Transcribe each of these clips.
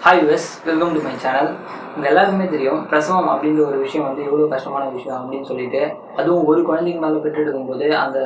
Hi US welcome to my channel உங்கள் எல்லாருக்குமே தெரியும் பிரசவம் அப்படின்ற ஒரு விஷயம் வந்து எவ்வளோ கஷ்டமான விஷயம் அப்படின்னு சொல்லிட்டு அதுவும் ஒரு குழந்தைக்கு மேலே பெற்றெடுக்கும் போது அந்த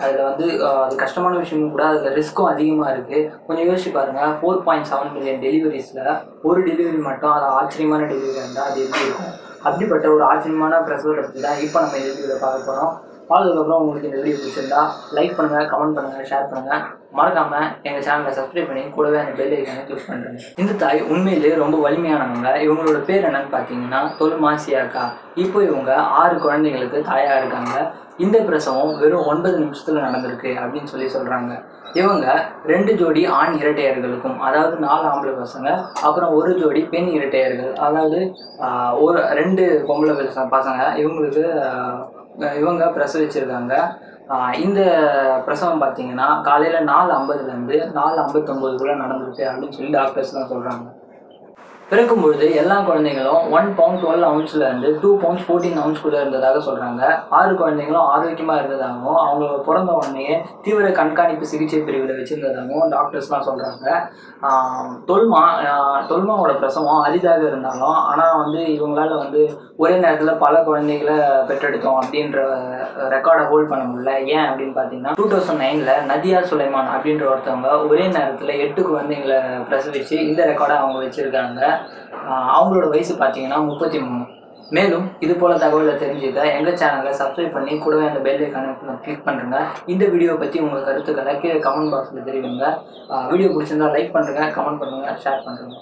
அதில் வந்து அது கஷ்டமான விஷயமும் கூட அதில் ரிஸ்க்கும் அதிகமாக இருக்குது கொஞ்சம் யோசிச்சு பாருங்கள் ஃபோர் பாயிண்ட் செவன் மில்லியன் டெலிவரிஸில் ஒரு டெலிவரி மட்டும் அது ஆச்சரியமான டெலிவரி இருந்தால் அது எப்படி இருக்கும்? அப்படிப்பட்ட ஒரு ஆச்சரியமான பிரசவத்தை பற்றி தான் இப்போ நம்ம இந்த பார்க்க போகிறோம் பார்த்ததுக்கப்புறம் உங்களுக்கு இந்த வீடியோ பிடிச்சிருந்தா லைக் பண்ணுங்கள் கமெண்ட் பண்ணுங்கள் ஷேர் பண்ணுங்கள் மறக்காமல் எங்கள் சேனலை சப்ஸ்கிரைப் பண்ணி கூடவே அந்த பெல் ஐக்கானை கிளிக் பண்ணுறேன் இந்த தாய் உண்மையிலேயே ரொம்ப வலிமையானவங்க. இவங்களோட பேர் என்னன்னு பார்த்தீங்கன்னா தொல்மாசியாக்கா. இப்போ இவங்க ஆறு குழந்தைங்களுக்கு தாயாக இருக்காங்க. இந்த பிரசவம் வெறும் ஒன்பது நிமிஷத்தில் நடந்திருக்கு அப்படின்னு சொல்லி சொல்கிறாங்க இவங்க ரெண்டு ஜோடி ஆண் இரட்டையர்களுக்கும் அதாவது நாலு ஆம்பளை பசங்க அப்புறம் ஒரு ஜோடி பெண் இரட்டையர்கள். அதாவது ஒரு ரெண்டு பொம்பளை பச- பசங்க. இவங்களுக்கு இவங்க பிரசவிச்சிருக்காங்க. இந்த பிரசவம் பார்த்தீங்கன்னா காலையில் நாலு ஐம்பதுலேருந்து நாலு ஐம்பத்தொம்போதுக்குள்ளே நடந்திருக்கு அப்படின்னு சொல்லி டாக்டர்ஸ்லாம் சொல்கிறாங்க பிறக்கும் பொழுது எல்லா குழந்தைங்களும் ஒன் பவுண்ட் டுவெல் அவுன்ஸ்ல இருந்து டூ பவுண்ட்ஸ் ஃபோர்டீன் அவுன்ஸ் கூட இருந்ததாக சொல்றாங்க. ஆறு குழந்தைங்களும் ஆரோக்கியமா இருந்ததாகவும் அவங்க பிறந்த உடனே தீவிர கண்காணிப்பு சிகிச்சை பிரிவில் வச்சிருந்ததாகவும் டாக்டர்ஸ்லாம் சொல்றாங்க. தொல்மா தொல்மாவோட பிரசவம் அரிதாக இருந்தாலும் ஆனால் வந்து இவங்களால வந்து ஒரே நேரத்தில் பல குழந்தைகளை பெற்றெடுத்தோம் அப்படின்ற ரெக்கார்டை ஹோல்ட் பண்ண முடியல. ஏன் அப்படின்னு பார்த்தீங்கன்னா டூ தௌசண்ட் நைனில் நதியா சுலைமான் அப்படின்ற ஒருத்தவங்க ஒரே நேரத்தில் எட்டு குழந்தைங்களை பிரசவிச்சு இந்த ரெக்கார்டை அவங்க வச்சுருக்காங்க. அவங்களோட வயசு பார்த்தீங்கன்னா முப்பத்தி மூணு. மேலும் இது போல தகவலை தெரிஞ்சுக்க எங்கள் சேனலை சப்ஸ்கிரைப் பண்ணி கூடவே அந்த பெல் ஐக்கானை கிளிக் பண்ணுறேங்க இந்த வீடியோ பற்றி உங்கள் கருத்துக்களை கீழே கமெண்ட் பாக்ஸில் தெரிவிங்க. வீடியோ பிடிச்சிருந்தா லைக் பண்ணுறேங்க கமெண்ட் பண்ணுங்கள் ஷேர் பண்ணுறேங்க